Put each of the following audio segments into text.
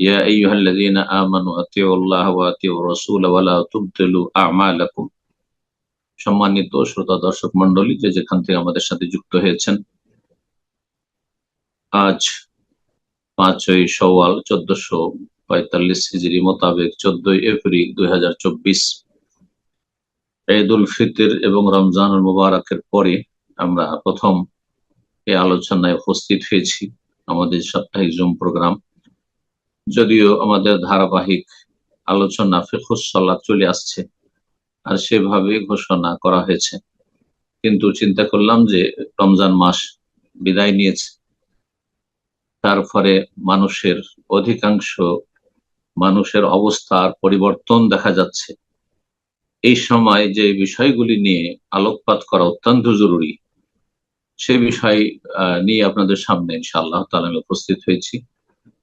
يا أيها الذين آمنوا أطيعوا الله وأطيعوا الرسول ولا تبطلوا أعمالكم সম্মানিত শ্রোতা দর্শক মন্ডলী যে যেখান থেকে আমাদের সাথে যুক্ত হয়েছেন আজ পাঁচই সওয়াল চোদ্দশো পঁয়তাল্লিশ হিজড়ি মোতাবেক চোদ্দই এপ্রিল দুই হাজার চব্বিশ ঈদ উল ফিতর এবং রমজান মুবারকের পরে আমরা প্রথম এই আলোচনায় উপস্থিত হয়েছি আমাদের সাপ্তাহিক জুম প্রোগ্রাম যদিও আমাদের ধারাবাহিক আলোচনা ফিখুসল্লাহ চলে আসছে আর সেভাবে ঘোষণা করা হয়েছে। কিন্তু চিন্তা করলাম যে রমজান মাস বিদায় নিয়েছে। তারপরে মানুষের অধিকাংশ মানুষের অবস্থার পরিবর্তন দেখা যাচ্ছে। এই সময় যে বিষয়গুলি নিয়ে আলোকপাত করা অত্যন্ত জরুরি, সে বিষয় নিয়ে আপনাদের সামনে ইনশাআল্লাহ তালা আমি উপস্থিত হয়েছি।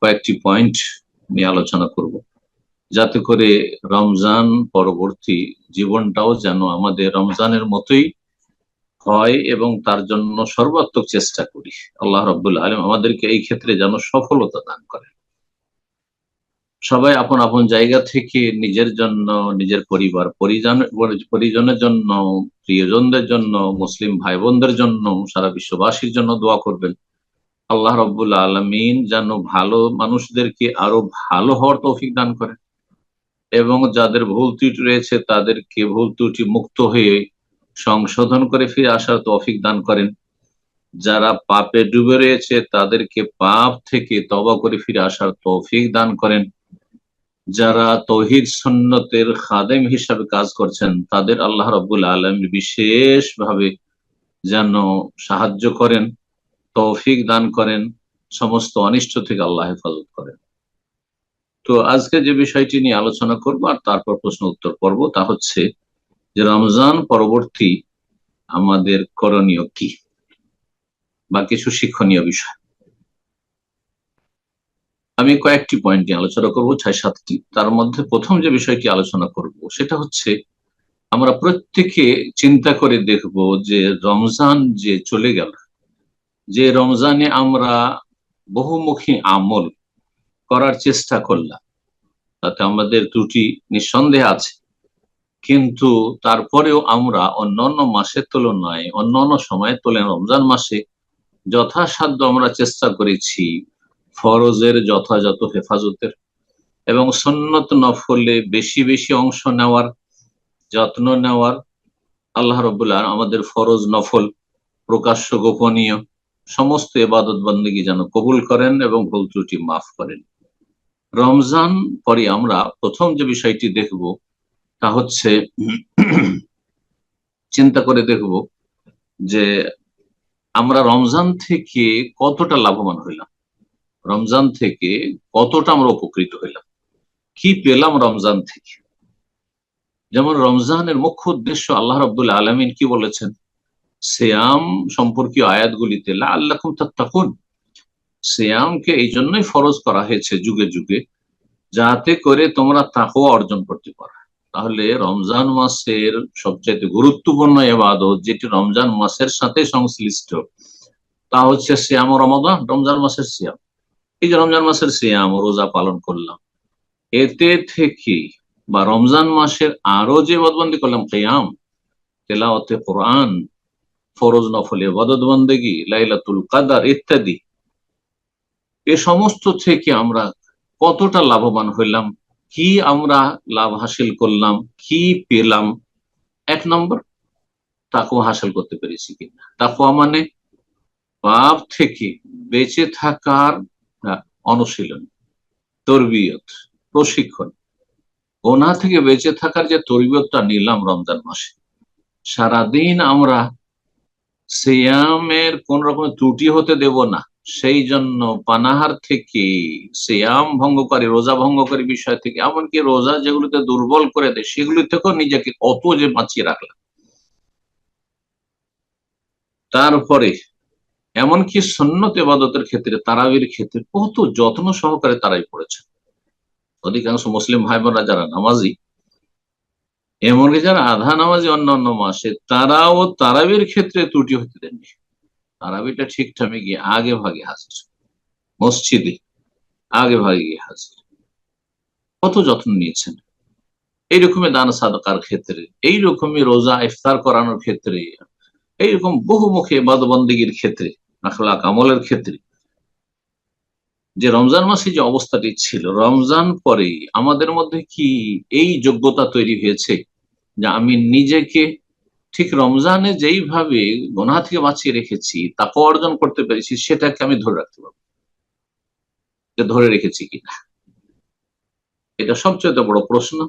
কয়েকটি পয়েন্ট নিয়ে আলোচনা করব। যাতে করে রমজান পরবর্তী জীবনটাও যেন আমাদের রমজানের মতোই হয় এবং তার জন্য সর্বাত্মক চেষ্টা করি। আল্লাহ রব্বুল আলম আমাদেরকে এই ক্ষেত্রে যেন সফলতা দান করেন। সবাই আপন আপন জায়গা থেকে নিজের জন্য, নিজের পরিবার, পরিজন, পরিজনের জন্য, প্রিয়জনদের জন্য, মুসলিম ভাই বোনদের জন্য, সারা বিশ্ববাসীর জন্য দোয়া করবেন। আল্লাহ রব্বুল আলমিন যেন ভালো মানুষদেরকে আরও ভালো হওয়ার তৌফিক দান করেন। এবং যাদের ভুল ত্রুটি রয়েছে, তাদেরকে ভুল ত্রুটি মুক্ত হয়ে সংশোধন করে ফিরে আসার তৌফিক দান করেন। যারা পাপে ডুবে রয়েছে, তাদেরকে পাপ থেকে তবা করে ফিরে আসার তৌফিক দান করেন। যারা তৌহিদ সন্ন্যতের খাদেম হিসাবে কাজ করছেন, তাদের আল্লাহ রব্বুল আলম বিশেষভাবে যেন সাহায্য করেন। তৌফিক দান করেন, সমস্ত অনিষ্ট থেকে আল্লাহ হেফাজত করেন। তো আজকে যে বিষয়টি নিয়ে আলোচনা করব আর তারপর প্রশ্ন উত্তর করব, তা হচ্ছে যে রমজান পরবর্তী আমাদের করণীয় কি বা কিছু শিক্ষণীয় বিষয়? আমি কয়েকটি পয়েন্ট নিয়ে আলোচনা করব, ছয় সাতটি। তার মধ্যে প্রথম যে বিষয়টি আলোচনা করব, সেটা হচ্ছে আমরা প্রত্যেকে চিন্তা করে দেখব যে রমজান যে চলে গেল যে রমজানে আমরা বহুমুখী আমল করার চেষ্টা করলাম। তাতে আমাদের ত্রুটি নিঃসন্দেহে আছে। কিন্তু তারপরেও আমরা অন্যান্য মাসের তুলনায়, অন্যান্য সময়ের তুলনায় রমজান মাসে যথাসাধ্য আমরা চেষ্টা করেছি ফরজের যথাযথ হেফাজতের এবং সন্নত নফলে বেশি বেশি অংশ নেওয়ার, যত্ন নেওয়ার। আল্লাহ রবুল্লাহ আমাদের ফরজ নফল প্রকাশ্য গোপনীয় সমস্ত এবাদত বন্দী যেন কবুল করেন এবং ভুল ত্রুটি মাফ করেন। রমজান পরে আমরা প্রথম যে বিষয়টি দেখব, তা হচ্ছে চিন্তা করে দেখব যে আমরা রমজান থেকে কতটা লাভবান হইলাম, রমজান থেকে কতটা আমরা উপকৃত হইলাম, কি পেলাম রমজান থেকে? যেমন রমজানের মুখ্য উদ্দেশ্য আল্লাহ রব্দুল আলমিন কি বলেছেন? শ্যাম সম্পর্কীয় আয়াতগুলিতে আল্লাহ তাত্তাকুন শ্যামকে এই জন্যই ফরজ করা হয়েছে যুগে যুগে, যাতে করে তোমরা তাকও অর্জন করতে পারো। তাহলে রমজান মাসের সবচাইতে গুরুত্বপূর্ণ এবাদত যেটি রমজান মাসের সাথে সংশ্লিষ্ট, তা হচ্ছে শ্যাম রমাদান, রমজান মাসের শ্যাম এই যে রমজান মাসের শ্যাম রোজা পালন করলাম, এতে থেকে বা রমজান মাসের আরও যে বদবন্দি করলাম, কেয়াম তেলাওতে কোরআন ফরজ নফল এবাদত লাইলাতুল কাদার ইত্যাদি। এ সমস্ত থেকে আমরা কতটা লাভবান হইলাম? কি আমরা লাভ হাসিল করলাম? কি পেলাম? এক নম্বর, তাকুয়া হাসিল করতে পেরেছি কিনা। তাকুয়া মানে পাপ থেকে বেঁচে থাকার অনুশীলন, তরবিয়ত, প্রশিক্ষণ। গোনা থেকে বেঁচে থাকার যে তরবিয়তটা নিলাম রমজান মাসে, সারাদিন আমরা সিয়ামের কোন রকমের ত্রুটি হতে দেব না। সেই জন্য পানাহার থেকে, সিয়াম ভঙ্গকারী, রোজা ভঙ্গকারী বিষয় থেকে, এমনকি রোজা যেগুলোতে দুর্বল করে দেয়, সেগুলি থেকেও নিজেকে অত যে বাঁচিয়ে রাখলাম। তারপরে, এমনকি সন্ন্যত এবাদতের ক্ষেত্রে, তারাবির ক্ষেত্রে, কত যত্ন সহকারে তারাই পড়েছে অধিকাংশ মুসলিম ভাই বোনরা যারা নামাজি এমনকি যারা আধা নামাজি, অন্যান্য মাসে, তারাও তারাবির ক্ষেত্রে ত্রুটি হতে দেননি। তারাবিটা ঠিকঠামে গিয়ে আগে ভাগে হাজির। মসজিদে আগে ভাগে গিয়ে হাজির। কত যত্ন নিয়েছেন? এইরকমই দান সাদকার ক্ষেত্রে এই এইরকমই রোজা ইফতার করানোর ক্ষেত্রে, এইরকম বহুমুখী বাদবন্দিগির ক্ষেত্রে, আখলাক আমলের ক্ষেত্রে যে রমজান মাসে যে অবস্থাটি ছিল, রমজান পরে আমাদের মধ্যে কি এই যোগ্যতা তৈরি হয়েছে? যে আমি নিজেকে ঠিক রমজানে যেইভাবে গোনা থেকে বাঁচিয়ে রেখেছি তাকে অর্জন করতে পেরেছি, সেটাকে আমি ধরে রাখতে পারব। যে ধরে রেখেছি কিনা? এটা সবচেয়ে বড় প্রশ্ন।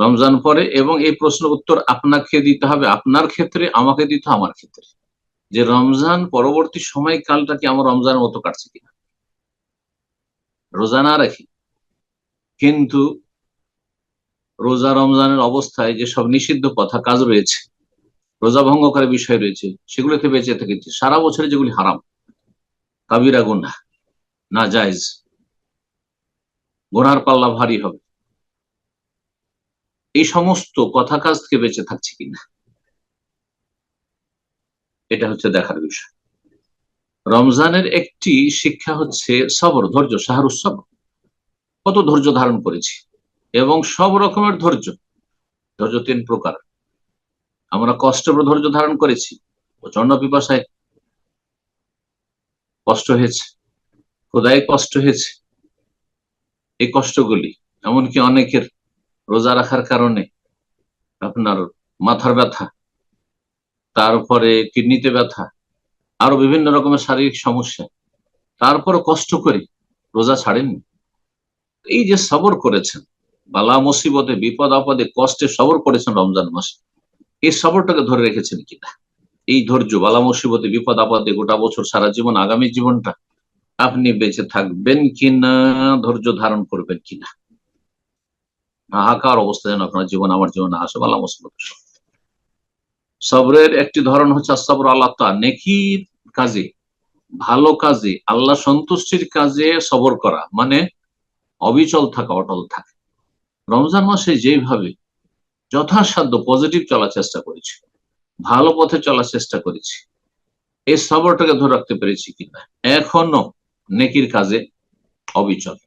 রমজান পরে এবং এই প্রশ্ন উত্তর আপনাকে দিতে হবে, আপনার ক্ষেত্রে, আমাকে দিতে আমার ক্ষেত্রে। যে রমজান পরবর্তী সময়কালটা কি আমার রমজানের মতো কাটছে কিনা? রোজা না রাখি। কিন্তু রোজা রমজানের অবস্থায় যে সব নিষিদ্ধ কথা, কাজ রয়েছে, রোজা ভঙ্গকারী বিষয় রয়েছে, সেগুলোতে বেঁচে থেকেছি সারা বছরে যেগুলি হারাম, কাবিরা গুনা না জায়জ গোনার পাল্লা ভারী হবে। এই সমস্ত কথা কাজ থেকে বেঁচে থাকছে কিনা? এটা হচ্ছে দেখার বিষয়। রমজানের একটি শিক্ষা হচ্ছে সবর, ধৈর্য শাহরুজ সবর। কত ধৈর্য ধারণ করেছি? এবং সব রকমের ধৈর্য ধৈর্য তিন প্রকার। আমরা কষ্ট ধৈর্য ধারণ করেছি প্রচণ্ড পিপাসায় কষ্ট হয়েছে খোদায় কষ্ট হয়েছে। এই কষ্টগুলি, এমনকি অনেকের রোজা রাখার কারণে আপনার মাথার ব্যথা তারপরে কিডনিতে ব্যথা আরও বিভিন্ন রকমের শারীরিক সমস্যা। তারপর কষ্ট করে রোজা ছাড়েননি। এই যে সবর করেছেন, বালা মুসিবতে, বিপদ আপদে, কষ্টে সবর করেছেন রমজান মাসে। এই সবরটাকে ধরে রেখেছেন কিনা? এই ধৈর্য, বালা মুসিবতে, বিপদ আপদে গোটা বছর, সারা জীবন, আগামী জীবনটা আপনি বেঁচে থাকবেন কিনা? ধৈর্য ধারণ করবেন কিনা? হাহাকার অবস্থা যেন আপনার জীবন, আমার জীবনে আসে, বালা মুসিবত। সবরের একটি ধরন হচ্ছে সবর আল্লাহ নেকির কাজে, ভালো কাজে, আল্লাহ সন্তুষ্টির কাজে সবর করা মানে অবিচল থাকা, অটল থাকা। রমজান মাসে যেভাবে যথাসাধ্য পজিটিভ চলার চেষ্টা করেছি, ভালো পথে চলার চেষ্টা করেছি, এই সবরটাকে ধরে রাখতে পেরেছি কিনা, এখনও নেকির কাজে অবিচল।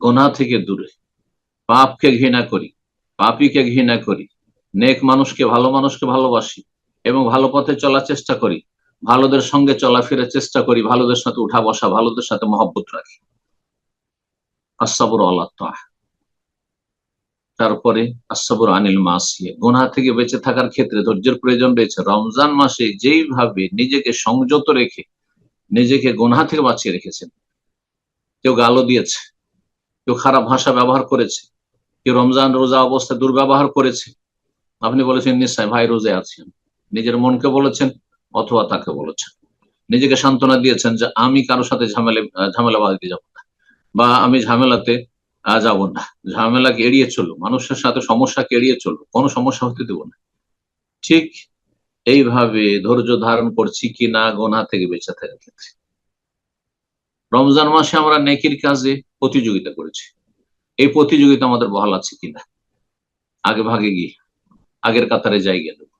গোনা থেকে দূরে, পাপকে ঘৃণা করি, পাপিকে ঘৃণা করি, নেক মানুষকে, ভালো মানুষকে ভালোবাসি এবং ভালো পথে চলার চেষ্টা করি ভালোদের সঙ্গে চলাফেরার চেষ্টা করি, ভালোদের সাথে উঠা বসা, ভালোদের সাথে মহব্বত রাখি। আসাবর আল্লাহ তারপরে আসাবর আনিল মাসিয়ে। গোনা থেকে বেঁচে থাকার ক্ষেত্রে ধৈর্যের প্রয়োজন রয়েছে। রমজান মাসে যেইভাবে নিজেকে সংযত রেখে, নিজেকে গোনা থেকে বাঁচিয়ে রেখেছেন, কেউ গালো দিয়েছে, কেউ খারাপ ভাষা ব্যবহার করেছে, কেউ রমজান রোজা অবস্থায় দুর্ব্যবহার করেছে। আপনি বলেছেন নিশ্চয় ভাই রোজে আছেন নিজের মনকে বলেছেন অথবা তাকে বলেছেন। নিজেকে সান্ত্বনা দিয়েছেন যে আমি কারও সাথে ঝামেলা ঝামেলা বাঁধতে যাব না। বা আমি ঝামেলাতে যাব না। ঝামেলাকে এড়িয়ে চলবো মানুষের সাথে সমস্যাকে এড়িয়ে চলবো কোনো সমস্যা হতে দেবো না। ঠিক এইভাবে ধৈর্য ধারণ করছি কি না গোনা থেকে বেঁচে থাকার ক্ষেত্রে। রমজান মাসে আমরা নেকির কাজে প্রতিযোগিতা করেছি। এই প্রতিযোগিতা আমাদের বহাল আছে কিনা আগে ভাগে গিয়ে। আগের কাতারে জায়গা নেব।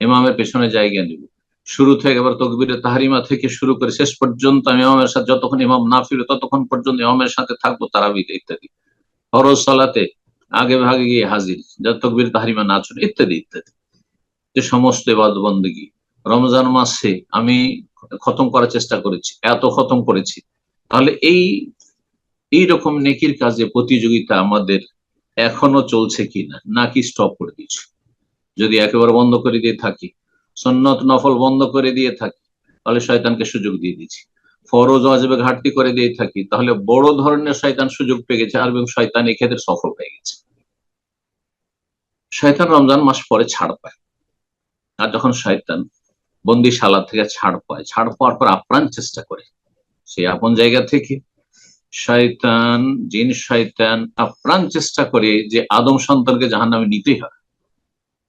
ইমামের পেছনে জায়গা নেব। শুরু থেকে এবার তকবিরের তাহারিমা থেকে শুরু করে শেষ পর্যন্ত আমি ইমামের সাথে যতক্ষণ ইমাম না ফিরে ততক্ষণ পর্যন্ত ইমামের সাথে থাকব তারাবিতে ইত্যাদি। ফরজ সালাতে আগে ভাগে গিয়ে হাজির যা তকবির তাহারিমা না শুনে ইত্যাদি ইত্যাদি। যে সমস্ত এবাদ বন্দী রমজান মাসে আমি খতম করার চেষ্টা করেছি, এত খতম করেছি। তাহলে এই এই রকম নেকির কাজে প্রতিযোগিতা আমাদের এখনও চলছে কিনা, নাকি স্টপ করে দিয়েছে? যদি একেবারে বন্ধ করে দিয়ে থাকি সন্নত নফল বন্ধ করে দিয়ে থাকি, তাহলে শয়তানকে সুযোগ দিয়ে দিচ্ছি ফরজ অজবে ঘাটতি করে দিয়ে থাকি, তাহলে বড় ধরনের শয়তান সুযোগ পেয়ে গেছে, আর এবং শয়তান এক্ষেত্রে সফল হয়ে গেছে। শয়তান রমজান মাস পরে ছাড় পায়। আর যখন শয়তান বন্দিশালা থেকে ছাড় পায়, ছাড় পাওয়ার পর আপ্রাণ চেষ্টা করে, সেই আপন জায়গা থেকে শয়তান, জিন শয়তান আপ্রাণ চেষ্টা করে যে আদম সন্তানকে জাহান নামে নিতেই হয়।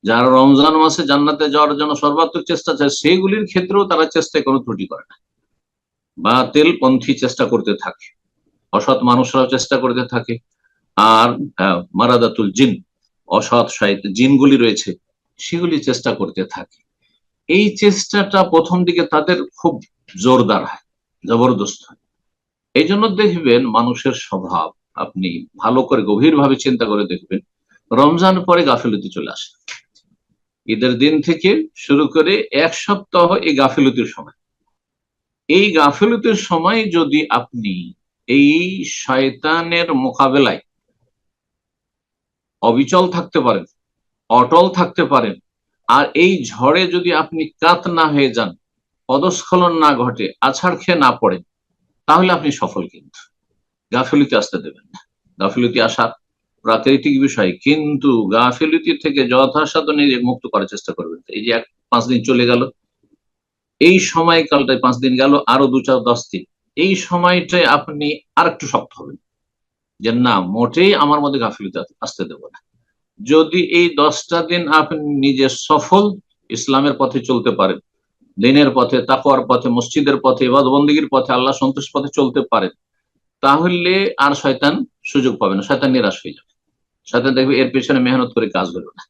যারা রমজান মাসে জান্নাতে যাওয়ার জন্য সর্বাত্মক চেষ্টা চায় সেইগুলির ক্ষেত্রেও তারা চেষ্টায় কোনো ত্রুটি করে না। বা তেলপন্থী চেষ্টা করতে থাকে। অসৎ মানুষরাও চেষ্টা করতে থাকে। আর মারাদাতুল জিন, অসৎ সাহিত্য জিনগুলি রয়েছে, সেগুলি চেষ্টা করতে থাকে। এই চেষ্টাটা প্রথম দিকে তাদের খুব জোরদার হয়, জবরদস্ত হয়। এই জন্য দেখবেন মানুষের স্বভাব, আপনি ভালো করে গভীরভাবে চিন্তা করে দেখবেন, রমজান পরে গাফিলতি চলে আসে। ঈদের দিন থেকে শুরু করে এক সপ্তাহ এই গাফিলতির সময়। এই গাফিলতির সময় যদি আপনি এই শয়তানের মোকাবেলায় অবিচল থাকতে পারেন, অটল থাকতে পারেন, আর এই ঝড়ে যদি আপনি কাত না হয়ে যান, পদস্খলন না ঘটে, আছাড় খেয়ে না পড়েন, তাহলে আপনি সফল কিন্তু। গাফিলতি আসতে দেবেন না। গাফিলতি আসার প্রাকৃতিক বিষয়, কিন্তু গাফিলতি থেকে যথাসাধ্য নিজে মুক্ত করার চেষ্টা করবেন। এই যে এক, পাঁচ দিন চলে গেল, এই সময়কালটায় পাঁচ দিন গেল, আরও দু চার, দশ দিন। এই সময়টায় আপনি আর একটু শক্ত হবেন। যে না, মোটেই আমার মধ্যে গাফিলতি আসতে দেবো না। যদি এই দশটা দিন আপনি নিজে সফল ইসলামের পথে চলতে পারেন, দিনের পথে, তাকওয়ার পথে, মসজিদের পথে বন্দীগীর পথে, আল্লাহ সন্তোষ পথে চলতে পারেন, তাহলে আর শয়তান সুযোগ পাবে না, শয়তান নিরাশ হয়ে যাবে। শয়তান দেখবে এর পেছনে মেহনত করে কাজ করবে না।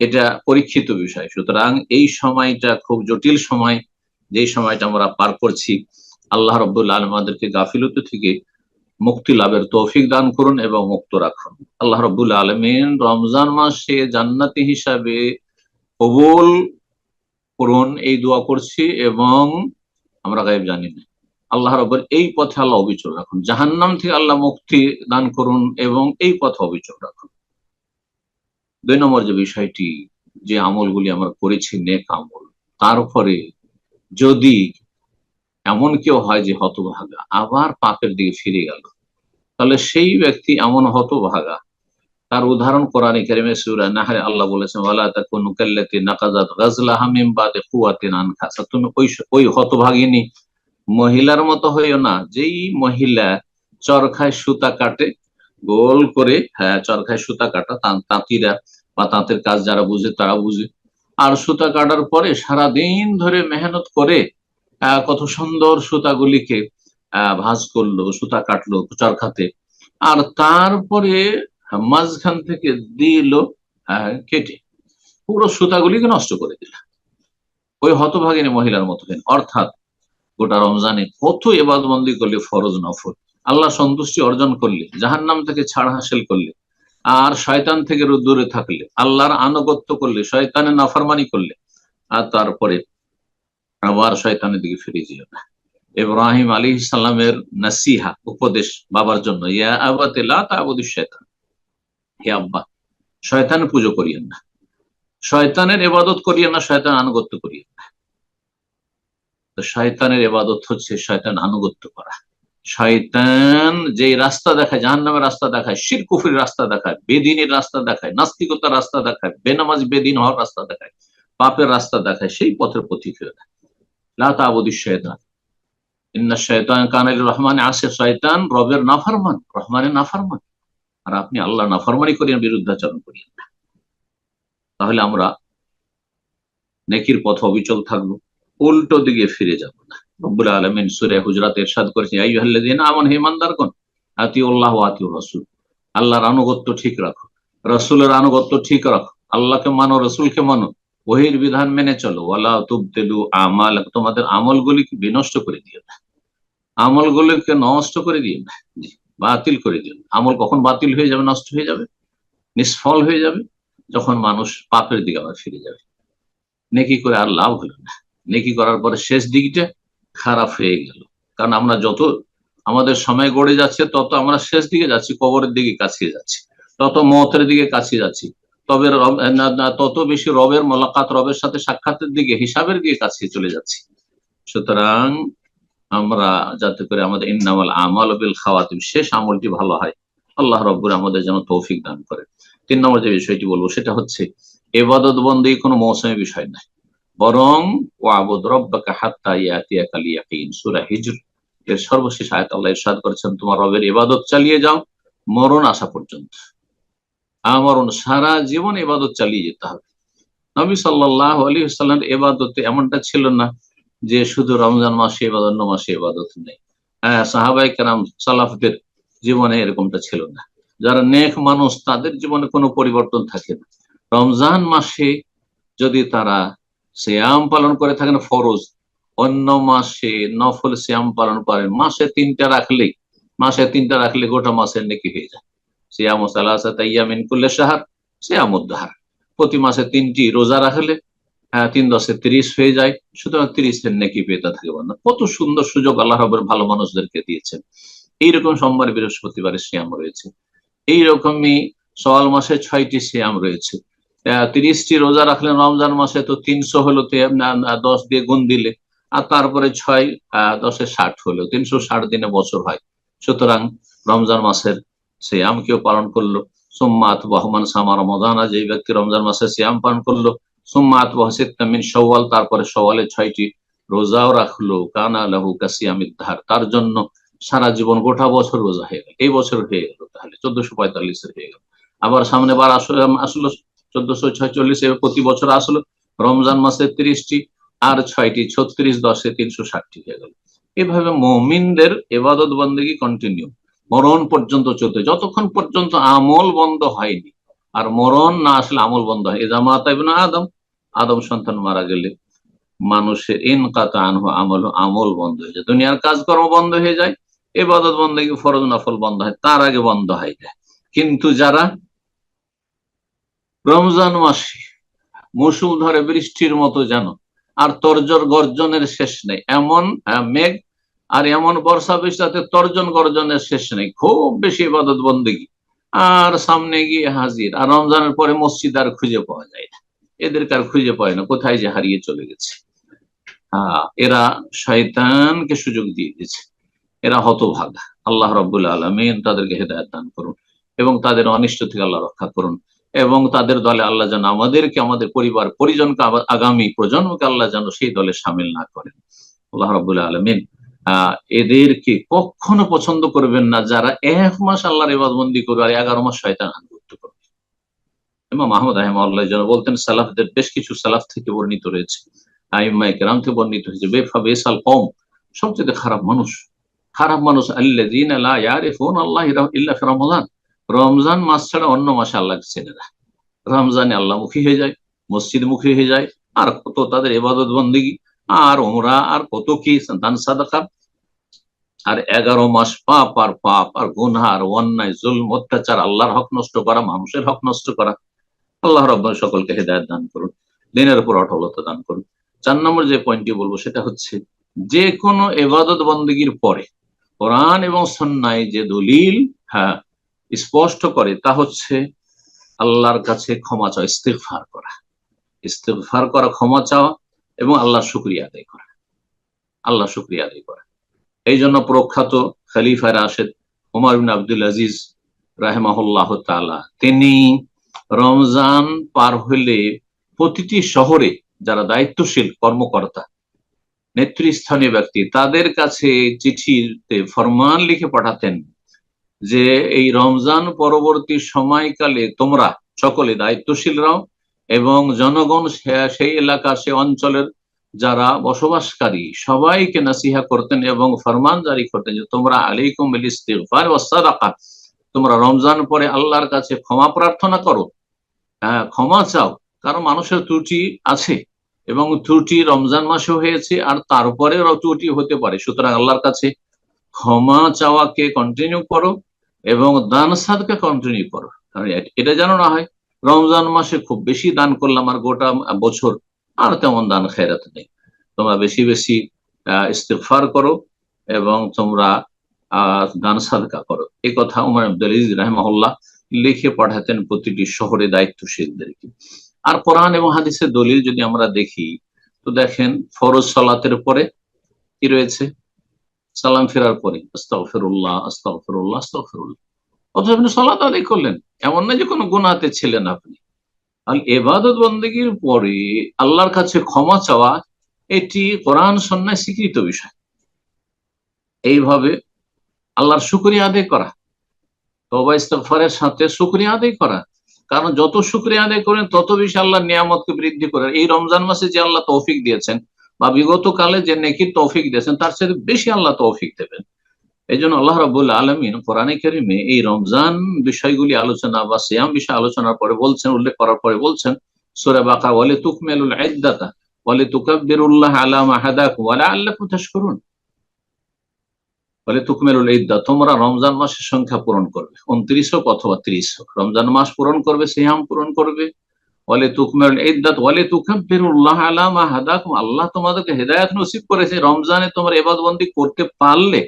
এটা পরীক্ষিত বিষয়। সুতরাং এই সময়টা খুব জটিল সময়। যেই সময়টা আমরা পার করছি, আল্লাহ রব্দুল্লাহ আলম আমাদেরকে গাফিলতি থেকে মুক্তি লাভের তৌফিক দান করুন এবং মুক্ত রাখুন। আল্লাহ রব্দুল্লাহ আলমিন রমজান মাসে জান্নাতি হিসাবে কবুল করুন, এই দোয়া করছি এবং আমরা গায়েব জানি না। আল্লাহ রব্বর এই পথে আল্লাহ অবিচল রাখুন। জাহান্নাম থেকে আল্লাহ মুক্তি দান করুন এবং এই পথে অবিচল রাখুন। দুই নম্বর যে বিষয়টি, যে আমলগুলি আমরা করেছি নেক আমল তারপরে যদি এমন কেউ হয় যে হতভাগা, আবার পাপের দিকে ফিরে গেল, তাহলে সেই ব্যক্তি এমন হতভাগা। তার উদাহরণ কোরআন কারিমে সূরা নাহরে আল্লাহ বলেছেন, ওয়ালা নাকাযাত গাজলাহা মিন বাদি কুওয়াতিন আনকাসা। তুমি ওই ওই হতভাগিনী মহিলার মতো হইও না। যেই মহিলা চরখায় সুতা কাটে, গোল করে হ্যাঁ চরখায় সুতা কাটা তাঁতিরা বা তাঁতের কাজ যারা বুঝে, তারা বুঝে। আর সুতা কাটার পরে সারা দিন ধরে মেহনত করে কত সুন্দর সুতাগুলিকে ভাঁজ করল, সুতা কাটলো চরখাতে। আর তারপরে মাঝখান থেকে দিল কেটে। পুরো সুতাগুলিকে নষ্ট করে দিল। ওই হতভাগিনী মহিলার মতো অর্থাৎ গোটা রমজানে কত এবাদবন্দি করলে ফরজ নফর আল্লাহ সন্তুষ্টি অর্জন করলে জাহান নাম থেকে ছাড় হাসিল করলে, আর শয়তান থেকে দূরে থাকলে, আল্লাহর আনুগত্য করলে শয়তানের নাফরমানি করলে, আর তারপরে আবার শয়তানের দিকে ফিরে যেও না। ইব্রাহিম আলী সাল্লামের নাসিহা, উপদেশ বাবার জন্য, ইয়া আবাতে লাবুদু শয়তান। হে আব্বা, শয়তানের পুজো করিয়েন না। শয়তানের এবাদত করিয়েন না শয়তান আনুগত্য করিয়েন না। তো শয়তানের এবাদত হচ্ছে শয়তান আনুগত্য করা। শয়তান যে রাস্তা দেখায় জাহান নামের রাস্তা দেখায়, শির কুফির রাস্তা দেখায়, বেদিনের রাস্তা দেখায়, নাস্তিকতার রাস্তা দেখায়, বেনামাজ বেদিন হওয়ার রাস্তা দেখায়, পাপের রাস্তা দেখায়, সেই পথের পথিক হয়ে দেয় শয়তান। ইন্না শয়তান কানাল রহমান আসে শয়তান রবের নাফারমান, রহমানের নাফারমান। আর আপনি আল্লাহ নাফরমানি করিয়েন বিরুদ্ধাচরণ করিয়েন না। তাহলে আমরা নেকির পথ অবিচল থাকব। উল্টো দিকে ফিরে যাব না। রব্বুল আলমিন সুরে হুজরাত এরশাদ করেছেন আইয়ুহাল্লাযীন আমানু হে ইমানদারগণ, আতিউল্লাহ ওয়া আতিউর রাসূল। আল্লাহর আনুগত্য ঠিক রাখো, রাসূলের আনুগত্য ঠিক রাখো, আল্লাহকে মানো, রাসূলকে মানো, ওহির বিধান মেনে চলো। ওয়ালা তুবতিলু আমাল তোমাদের আমলগুলিকে বিনষ্ট করে দিও না। আমলগুলিকে নষ্ট করে দিও না। বাতিল করে দিও না। আমল কখন বাতিল হয়ে যাবে, নষ্ট হয়ে যাবে? নিষ্ফল হয়ে যাবে, যখন মানুষ পাপের দিকে আবার ফিরে যাবে। নেকি করে আর লাভ হলো না। নেকি করার পরে শেষ দিকটা খারাপ হয়ে গেল। কারণ আমরা যত আমাদের সময় গড়ে যাচ্ছে, তত আমরা শেষ দিকে যাচ্ছি, কবরের দিকে কাছিয়ে যাচ্ছি। তত মতের দিকে কাছিয়ে যাচ্ছি। তবে তত বেশি রবের মোলাকাত, রবের সাথে সাক্ষাতের দিকে, হিসাবের দিকে কাছে চলে যাচ্ছি। সুতরাং আমরা যাতে করে আমাদের ইন্নামাল আমাল বিল খাওয়াতিম, শেষ আমলটি ভালো হয়। আল্লাহ রব্বুর আমাদের যেন তৌফিক দান করে। তিন নম্বর যে বিষয়টি বলব, সেটা হচ্ছে এবাদত বন্দী কোনো মৌসুমী বিষয় নয়। বরং ও আবুদ রব্বাকা হাত্তা এর সর্বশেষ আয়াত আল্লাহ ইরশাদ করেছেন, তোমার রবের ইবাদত চালিয়ে যাও, মরণ আসা পর্যন্ত। আমরণ সারা জীবন ইবাদত চালিয়ে যেতে হবে। নবী সাল্লাহ আলী সাল্লামের এবাদতে এমনটা ছিল না যে শুধু রমজান মাসে এবাদত অন্য মাসে এবাদত নেই। হ্যাঁ সাহাবাই কেরাম, সালাফদের জীবনে এরকমটা ছিল না। যারা নেক মানুষ, তাদের জীবনে কোনো পরিবর্তন থাকে না। রমজান মাসে যদি তারা শ্যাম পালন করে থাকেন ফরজ। অন্য মাসে নফল শ্যাম পালন করেন। মাসে তিনটা রাখলে মাসে তিনটা রাখলে গোটা মাসের নেকি হয়ে যায়। শ্যাম ও সালাসাত ইয়ামিন কুল্লে সাহার শ্যাম উদ্দাহার প্রতি মাসে তিনটি রোজা রাখলে হ্যাঁ তিন দশে তিরিশ হয়ে যায়। সুতরাং তিরিশের নেকি পেতে থাকে বন্ধু। কত সুন্দর সুযোগ আল্লাহ রবের ভালো মানুষদেরকে দিয়েছেন। এইরকম সোমবার বৃহস্পতিবারে শ্যাম রয়েছে। এইরকমই সওয়াল মাসে ছয়টি শ্যাম রয়েছে। তিরিশটি রোজা রাখলে রমজান মাসে তো তিনশো হলো দশ দিয়ে গুণ দিলে, আর তারপরে ছয় দশে ষাট হলো তিনশো ষাট দিনে বছর হয়। সুতরাং রমজান মাসের শ্যাম কেউ পালন করল? সোম্মাত বহমান সামা রমজানা যে ব্যক্তি রমজান মাসে শ্যাম পালন করল সোম্মাত বহসিত্তামিন সওয়াল তারপরে সওয়ালে ছয়টি রোজাও রাখল, কানা লাহু কাসিয়ামিদ ধার তার জন্য সারা জীবন গোটা বছর রোজা হয়ে গেল। এই বছর হয়ে গেল তাহলে, চোদ্দশো পঁয়তাল্লিশের হয়ে গেল। আবার সামনে বার আসলে আসলো চোদ্দশো ছয়চল্লিশ প্রতি বছর আসলো। রমজান মাসে তিরিশটি, আর ছয়টি, ছত্রিশ, দশে তিনশো ষাটটি হয়ে গেল। এভাবে মমিনদের এবাদত বন্দেগী কন্টিনিউ মরণ পর্যন্ত চলতে, যতক্ষণ পর্যন্ত আমল বন্ধ হয়নি, আর মরণ না আসলে আমল বন্ধ হয়। এজামাত না আদম আদম সন্তান মারা গেলে মানুষের ইনকাত আনহু আমল আমল বন্ধ হয়ে যায়। দুনিয়ার কাজকর্ম বন্ধ হয়ে যায়, এবাদত বন্দেগী ফরজ নফল বন্ধ হয়, তার আগে বন্ধ হয়ে যায়। কিন্তু যারা রমজান মাসে মৌসুম ধরে বৃষ্টির মতো যেন, আর তর্জর গর্জনের শেষ নেই। এমন মেঘ, আর এমন বর্ষা বৃষ্টিতে তর্জন গর্জনের শেষ নেই। খুব বেশি ইবাদত বন্দেগী আর সামনে গিয়ে হাজির। আর রমজানের পরে মসজিদ আর খুঁজে পাওয়া যায় না। এদেরকে আর খুঁজে পায় না। কোথায় যে হারিয়ে চলে গেছে। হ্যাঁ এরা শয়তানকে সুযোগ দিয়ে দিয়েছে। এরা হতভাগা। আল্লাহ রব্বুল আলমিন তাদেরকে হেদায়ত দান করুন। এবং তাদের অনিষ্ট থেকে আল্লাহ রক্ষা করুন। এবং তাদের দলে আল্লাহ যেন আমাদেরকে, আমাদের পরিবার, পরিজনকে আগামী প্রজন্মকে আল্লাহ যেন সেই দলে সামিল না করেন। আল্লাহ রব্বুল আলমিন, আহ, এদেরকে কখনো পছন্দ করবেন না যারা এক মাস আল্লাহর ইবাদবন্দি করবে আর এগারো মাস শয়তান আনুগত্য করবে। এবং মাহমুদ আহমদ যেন বলতেন, সালাফদের বেশ কিছু সালাফ থেকে বর্ণিত রয়েছে। আইমাই কেরাম থেকে বর্ণিত হয়েছে বেফা বেসাল কম সবচেয়ে খারাপ মানুষ। খারাপ মানুষ আল্লাহ আল্লাহ ইল্লা ফি রমজান মাস ছাড়া অন্য মাসে আল্লাহকে চেনে না। রমজানে আল্লাহমুখী হয়ে যায়, মসজিদ মুখী হয়ে যায়, আর কত তাদের এবাদত বন্দিগি, আর ওমরা আর কত কি সাদাকা। আর এগারো মাস পাপ আর পাপ, আর গুনহা, আর অন্যায়, জুলম, অত্যাচার, আল্লাহর হক নষ্ট করা, মানুষের হক নষ্ট করা। আল্লাহ রব্বান সকলকে হেদায়ত দান করুন, দিনের উপর অটলতা দান করুন। চার নম্বর যে পয়েন্টটি বলব, সেটা হচ্ছে যে কোনো এবাদত বন্দীগীর পরে কোরআন এবং সন্ন্যায় যে দলিল হ্যাঁ স্পষ্ট করে, তা হচ্ছে আল্লাহর কাছে ক্ষমা চাওয়া, ইস্তেগফার করা। ইস্তেগফার করা, ক্ষমা চাওয়া এবং আল্লাহ শুক্রিয়া আদায় করা। আল্লাহ শুক্রিয়া আদায় করা। এই জন্য প্রখ্যাত খালিফা রাশেদ উমর বিন আব্দুল আজিজ রাহেমাহুল্লাহ তাআলা, তিনি রমজান পার হলে প্রতিটি শহরে যারা দায়িত্বশীল কর্মকর্তা, নেতৃস্থানীয় ব্যক্তি, তাদের কাছে চিঠিতে ফরমান লিখে পাঠাতেন যে এই রমজান পরবর্তী সময়কালে তোমরা সকলে দায়িত্বশীলরাও এবং জনগণ সেই এলাকা, সে অঞ্চলের যারা বসবাসকারী সবাইকে নাসিহা করতেন এবং ফরমান জারি করতেন যে তোমরা আলাইকুম ইস্তিগফার তোমরা রমজান পরে আল্লাহর কাছে ক্ষমা প্রার্থনা করো। হ্যাঁ ক্ষমা চাও, কারণ মানুষের ত্রুটি আছে এবং ত্রুটি রমজান মাসেও হয়েছে আর তারপরে ত্রুটি হতে পারে। সুতরাং আল্লাহর কাছে ক্ষমা চাওয়াকে কন্টিনিউ করো। এবং দান সাদকে কন্টিনিউ করো। কারণ এটা যেন না হয় রমজান মাসে খুব বেশি দান করলাম আর গোটা বছর আর তেমন দান খেরাত নেই। তোমরা বেশি বেশি আহ, ইস্তেগফার করো এবং তোমরা দান সাদকা করো। এই কথা উমর আব্দুল আজিজ লিখে পাঠাতেন প্রতিটি শহরে দায়িত্বশীলদেরকে। আর কোরআন এবং হাদিসের দলিল যদি আমরা দেখি তো দেখেন ফরজ সালাতের পরে কি রয়েছে? সালাম ফেরার পরে, আস্তাগফিরুল্লাহ আস্তাগফিরুল্লাহ আস্তাগফিরুল্লাহ। অথচ আপনি সালাত আদায় করলেন। এমন না যে কোনো গুনাতে ছিলেন আপনি। আর এবাদত বন্দীগীর পরে আল্লাহর কাছে ক্ষমা চাওয়া, এটি কোরআন সন্ন্যায় স্বীকৃত বিষয়। এইভাবে আল্লাহর শুক্রিয়া আদায় করা তবা ইস্তফারের সাথে শুক্রিয়া আদায় করা। কারণ যত শুক্রিয়া আদায় করেন, তত বেশি আল্লাহ নিয়ামতকে বৃদ্ধি করেন এই রমজান মাসে যে আল্লাহ তৌফিক দিয়েছেন বা বিগত কালে যে নেকির তৌফিক দিয়েছেন, তার সাথে বেশি আল্লাহ তৌফিক দেবেন। এই জন্য আল্লাহ রাবুল আলমিন কোরআনে করিমে এই রমজান বিষয়গুলি আলোচনা বা সিয়াম বিষয় আলোচনার পরে বলছেন, উল্লেখ করার পরে বলছেন, সুরে বাকা ওয়ালে তুকমেলুল আইদাতা ওয়ালে তুকাব্বিরুল্লাহ আলা মাহাদাকুম ওয়ালা আল্লাকুম তাশকুরুন। বলে তুকমেলুল ইদ্দা, তোমরা রমজান মাসের সংখ্যা পূরণ করবে, উনত্রিশ হোক অথবা ত্রিশ হোক। রমজান মাস পূরণ করবে, সিয়াম পূরণ করবে আলা আল্লাহ তোমাদেরকে হেদায়েত নসিব করেছে, রমজানে তোমার এবাদবন্দি করতে পারলে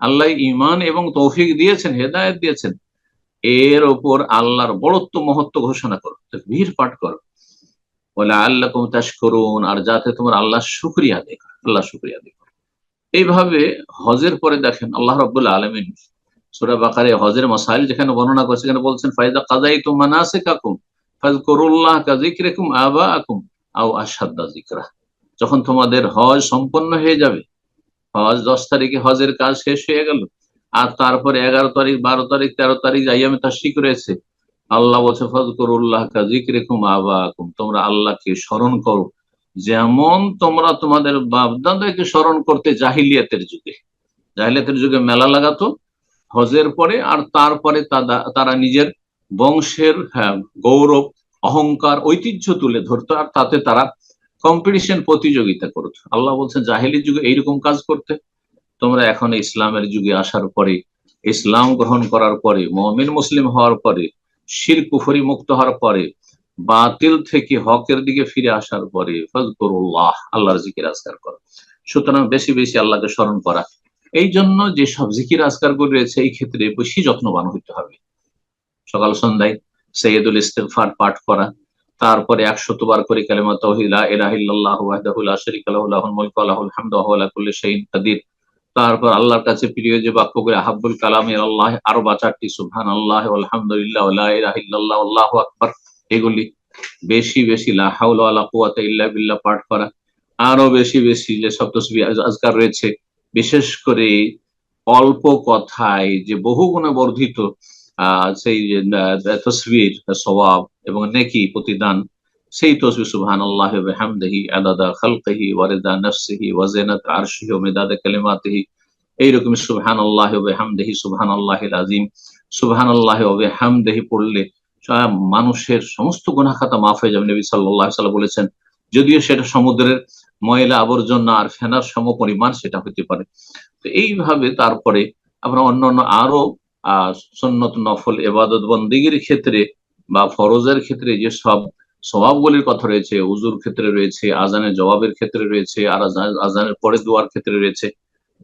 আল্লাহ ইমান এবং তৌফিক দিয়েছেন, হেদায়ত দিয়েছেন। এর ওপর আল্লাহর বড়ত্ব মহত্ব ঘোষণা করো ভিড় পাঠ করো। বলে আল্লাহ তাস করুন আর যাতে তোমার আল্লাহ শুক্রিয়া দেয় আল্লাহ শুক্রিয়া দেয় এইভাবে হজের পরে দেখেন, আল্লাহ রবুল্লাহ আলমিন সুরা বাকারে হজের মাসাইল যেখানে বর্ণনা করছে, সেখানে বলছেন ফায়দা কাজাই তো মানাসে কাকুম ফাজ করুল্লাহ কাজিক আবা আকুম আও যখন তোমাদের হজ সম্পন্ন হয়ে যাবে, হজ দশ তারিখে হজের কাজ শেষ হয়ে গেল, আর তারপরে এগারো তারিখ, বারো তারিখ, তেরো তারিখ আইয়ামে তাসিক রয়েছে, আল্লাহ বলছে ফজ করুল্লাহ কাজিক রেকুম আবা আকুম তোমরা আল্লাহকে স্মরণ করো। যেমন তোমরা তোমাদের বাপদাদাকে স্মরণ করতে জাহিলিয়াতের যুগে। জাহিলিয়াতের যুগে মেলা লাগাতো, হজের পরে, আর তারপরে তারা নিজের বংশের হ্যাঁ গৌরব, অহংকার, ঐতিহ্য তুলে ধরতো আর তাতে তারা কম্পিটিশন প্রতিযোগিতা করতো। আল্লাহ বলছেন, জাহিলির যুগে এইরকম কাজ করতে। তোমরা এখন ইসলামের যুগে আসার পরে, ইসলাম গ্রহণ করার পরে, মমিন মুসলিম হওয়ার পরে, শির কুফরি মুক্ত হওয়ার পরে, বাতিল থেকে হকের দিকে ফিরে আসার পরে ফজকরুল্লাহ আল্লাহর জিকির আজকার করো। সুতরাং বেশি বেশি আল্লাহকে স্মরণ করা। এই জন্য যে সব জিকির আজকার করে রয়েছে, এই ক্ষেত্রে বেশি যত্নবান হইতে হবে। সকাল সন্ধ্যায় সৈয়দুল ইস্তেফার পাঠ করা। তারপরে একশতবার করে কালেমা তহিলা মুলকু লাহুল হামদু কাদির। তারপর আল্লাহর কাছে প্রিয় যে বাক্যগুলো, আহাব্বুল কালাম আল্লাহ আরও বা চারটি, সুবহানাল্লাহ আলহামদুলিল্লাহ ওয়া লা ইলাহা ইল্লাল্লাহ এগুলি বেশি বেশি, লা ইল্লা বিল্লাহ পাঠ করা। আরও বেশি বেশি যে তসবিহ আজকার রয়েছে, বিশেষ করে অল্প কথায় যে বহু গুণে বর্ধিত সেই তসবির সবাব এবং নেকি প্রতিদান, সেই তসবি সুবহান আল্লাহ হামদহি আলাদা খালকহি, ওয়ারেদা নফসিহি ওয়াজেনাত আরশিহি, ওয়া মিদাদা কালিমাতিহি এইরকম সুবহান আল্লাহ হামদহি সুবহান আল্লাহ আজিম সুবহান আল্লাহ হামদহি পড়লে মানুষের সমস্ত গুনাহ খাতা মাফ হয়ে যাবে। নবী সাল্লাল্লাহু সাল্লাহ বলেছেন, যদিও সেটা সমুদ্রের ময়লা, আবর্জনা আর ফেনার সম পরিমাণ সেটা হতে পারে। তো এইভাবে তারপরে আমরা অন্যান্য আরও সন্নত, নফল, এবাদত বন্দিগির ক্ষেত্রে বা ফরজের ক্ষেত্রে যে সব স্বভাবগুলির কথা রয়েছে, উজুর ক্ষেত্রে রয়েছে, আজানের জবাবের ক্ষেত্রে রয়েছে, আর আজানের পরে দোয়ার ক্ষেত্রে রয়েছে,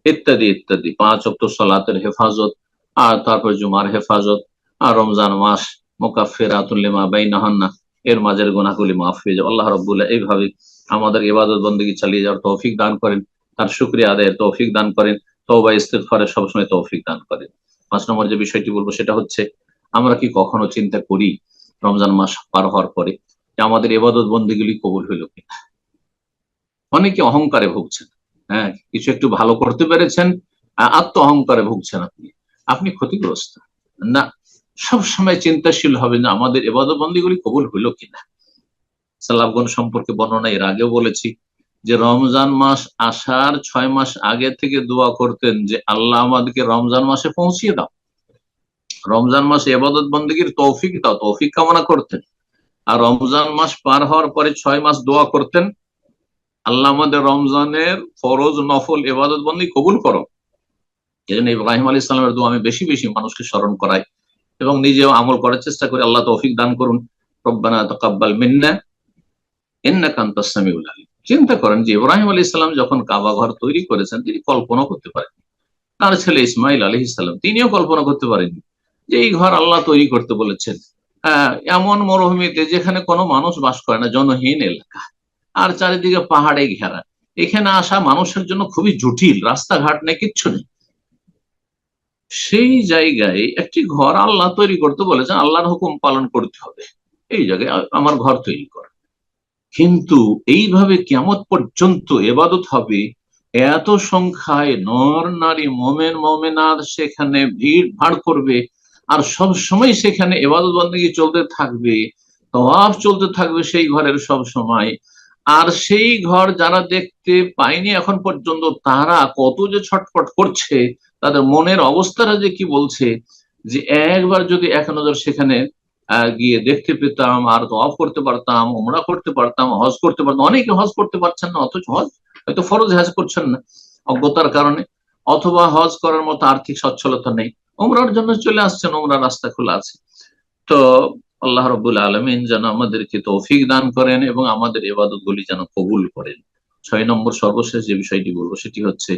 ইত্যাদি ইত্যাদি। পাঁচ অক্ট সলাতের হেফাজত, আর তারপর জুমার হেফাজত, আর রমজান মাস মোকাফের আতুল্লিমা বাই নাহান্না এর মাঝের গোনাগুলি মাফ হয়ে যাবে। আল্লাহ রব্বুল্লাহ এইভাবে আমাদের ইবাদত বন্দী চালিয়ে যাওয়ার তৌফিক দান করেন, তার শুক্রিয়া আদায়ের তৌফিক দান করেন তৌবা ইস্তেফারের সবসময় তৌফিক দান করেন। পাঁচ নম্বর যে বিষয়টি বলব সেটা হচ্ছে, আমরা কি কখনো চিন্তা করি রমজান মাস পার হওয়ার পরে যে আমাদের এবাদত বন্দীগুলি কবুল হইল কিনা? অনেকে অহংকারে ভুগছেন। হ্যাঁ কিছু একটু ভালো করতে পেরেছেন আত্ম অহংকারে ভুগছেন আপনি। আপনি ক্ষতিগ্রস্ত। না সব সময় চিন্তাশীল হবে না আমাদের এবাদত বন্দীগুলি কবুল হইল কিনা। সালাফগণ সম্পর্কে বর্ণনা এর আগেও বলেছি যে রমজান মাস আসার ছয় মাস আগে থেকে দোয়া করতেন যে, আল্লাহ আমাদেরকে রমজান মাসে পৌঁছিয়ে দাও। রমজান মাসে এবাদত বন্দীগীর তৌফিক দাও। তৌফিক কামনা করতেন। আর রমজান মাস পার হওয়ার পরে ছয় মাস দোয়া করতেন, আল্লাহ আমাদের রমজানের ফরজ, নফল এবাদত বন্দী কবুল করো। এই জন্য ইব্রাহিম আলী ইসলামের দোয়া আমি বেশি বেশি মানুষকে স্মরণ করাই এবং নিজেও আমল করার চেষ্টা করি। আল্লাহ তৌফিক দান করুন। রব্বানা তকাব্বাল মিন্না ইন্না কান্তাসামিউল আলী চিন্তা করেন যে ইব্রাহিম আলী ইসলাম যখন কাবা ঘর তৈরি করেছেন, তিনি কল্পনা করতে পারেন তার ছেলে ইসমাইল আলী ইসলাম তিনিও কল্পনা করতে পারেননি যে এই ঘর আল্লাহ তৈরি করতে বলেছেন। এমন মরুভূমিতে যেখানে কোনো মানুষ বাস করে না, জনহীন এলাকা। আর চারিদিকে পাহাড়ে ঘেরা। এখানে আসা মানুষের জন্য খুবই জটিল, রাস্তাঘাট নেই, কিচ্ছু নেই। সেই জায়গায় একটি ঘর আল্লাহ তৈরি করতে বলেছেন, আল্লাহর হুকুম পালন করতে হবে। এই জায়গায় আমার ঘর তৈরি কর। কিন্তু এইভাবে কেমত পর্যন্ত এবাদত হবে, এত সংখ্যায় নর, নারী, মোমেন মোমেনার সেখানে ভিড় ভাড় করবে, আর সব সময় সেখানে এবাদত বন্দী চলতে থাকবে, তওয়াফ চলতে থাকবে সেই ঘরের সব সময়। আর সেই ঘর যারা দেখতে পায়নি এখন পর্যন্ত, তারা কত যে ছটফট করছে, তাদের মনের অবস্থাটা যে কি বলছে, যে একবার যদি এক নজর সেখানে গিয়ে দেখতে পেতাম, আর অফ করতে পারতাম, ওমরা করতে পারতাম, হজ করতে পারতাম, অনেকে হজ করতে পারছেন না, অথচ হজ হয়তো ফরজ হজ করছেন না অজ্ঞতার কারণে, অথবা হজ করার মতো আর্থিক সচ্ছলতা নেই, ওমরার জন্য চলে আসছেন, ওমরা রাস্তা খোলা আছে। তো আল্লাহ রবুল আলমিন যেন আমাদেরকে তৌফিক দান করেন এবং আমাদের এবাদত গুলি যেন কবুল করেন। ছয় নম্বর সর্বশেষ যে বিষয়টি বলব, সেটি হচ্ছে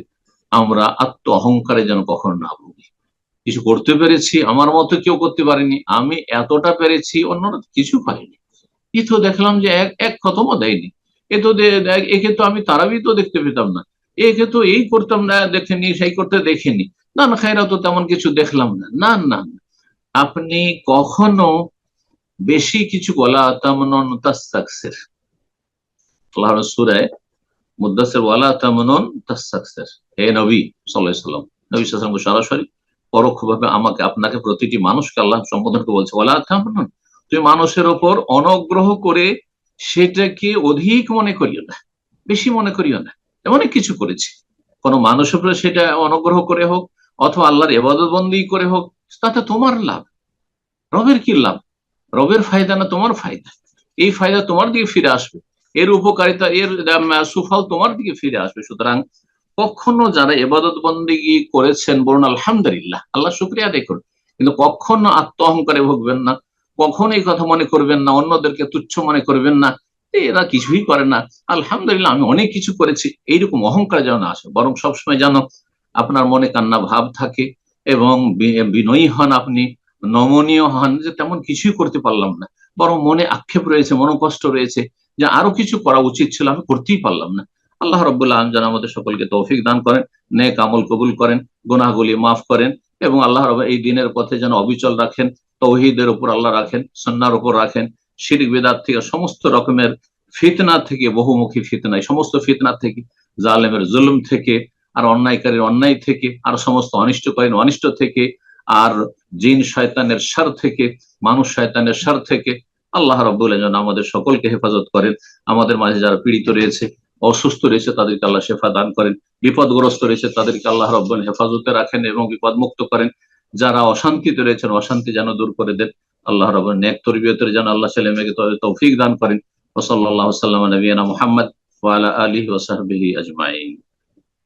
আমরা আত্ম অহংকারে যেন কখনো না ভুগি। কিছু করতে পেরেছি, আমার মতো কেউ করতে পারেনি, আমি এতটা পেরেছি, অন্যরা কিছু পারেনি এ তো দেখলাম যে এক এক খতমও দেয়নি। এ তো একে তো আমি তারাবি তো দেখতে পেতাম না। একে তো এই করতাম না দেখেনি সেই করতে দেখিনি না। না খাইরা তো তেমন কিছু দেখলাম না। না না। আপনি কখনো বেশি কিছু বলা তামনন তাস্তাকসির আল্লাহ সুরায় মুদাসের ওয়ালা তামনন তাস্তাকসির হে নবী আলাইহি সাল্লাম নবী আলাইহি সরাসরি পরোক্ষভাবে আমাকে, আপনাকে প্রতিটি মানুষকে আল্লাহ সম্বোধন করে বলছে, ওয়ালা তামনন। তুমি মানুষের ওপর অনগ্রহ করে সেটাকে অধিক মনে করিও না, বেশি মনে করিও না। অনেক কিছু করেছি। কোন মানুষের উপরে সেটা অনুগ্রহ করে হোক, অথবা আল্লাহর এবাদত বন্দি করে হোক, তাতে তোমার লাভ। রবের কি লাভ? রবের ফায়দা না তোমার ফায়দা? এই ফায়দা তোমার দিকে ফিরে আসবে। এর উপকারিতা, এর সুফল তোমার দিকে ফিরে আসবে। সুতরাং কখনো যারা এবাদত বন্দিগি করেছেন বলুন, আলহামদুলিল্লাহ, আল্লাহ শুক্রিয়া আদায় করুন। কিন্তু কখনো আত্ম অহংকারে ভুগবেন না, কখনো এই কথা মনে করবেন না, অন্যদেরকে তুচ্ছ মনে করবেন না এরা কিছুই করে না। আলহামদুলিল্লাহ, আমি অনেক কিছু করেছি, এইরকম অহংকার যেন আসে। বরং সবসময় যেন আপনার মনে কান্না ভাব থাকে এবং বিনয়ী হন আপনি, নমনীয় হন, যে তেমন কিছুই করতে পারলাম না। বরং মনে আক্ষেপ রয়েছে, মনোকষ্ট রয়েছে যে আরও কিছু করা উচিত ছিল, আমি করতেই পারলাম না। আল্লাহ রব্বুল্লাহ যেন আমাদের সকলকে তৌফিক দান করেন, নেক আমল কবুল করেন, গুনাহগুলি মাফ করেন এবং আল্লাহ রব এই দিনের পথে যেন অবিচল রাখেন, তৌহিদের উপর আল্লাহ রাখেন সন্ন্যার উপর রাখেন, শিরিক, বেদাত থেকে সমস্ত রকমের ফিতনা থেকে, বহুমুখী ফিতনা সমস্ত ফিতনা থেকে, জালেমের জুলুম থেকে, আর অন্যায়কারীর অন্যায় থেকে, আর সমস্ত অনিষ্টকারীর অনিষ্ট থেকে, আর জিন শয়তানের সার থেকে, মানুষ শয়তানের সার থেকে, আল্লাহ রব্বুল যেন আমাদের সকলকে হেফাজত করেন। আমাদের মাঝে যারা পীড়িত রয়েছে অসুস্থ রয়েছে, তাদেরকে আল্লাহ শেফা দান করেন। বিপদগ্রস্ত রয়েছে, তাদেরকে আল্লাহ রব্বুল হেফাজতে রাখেন এবং বিপদ মুক্ত করেন। যারা অশান্তিতে রয়েছেন, অশান্তি যেন দূর করে দেন। আল্লাহ রব নেক তরবিয়তের যেন আল্লাহ ছেলে মেয়েকে তৌফিক দান করেন। ওসল্লাহ সাল্লাম নবীনা মোহাম্মদ ওয়ালা আলী ওসাহবিহি আজমাইন।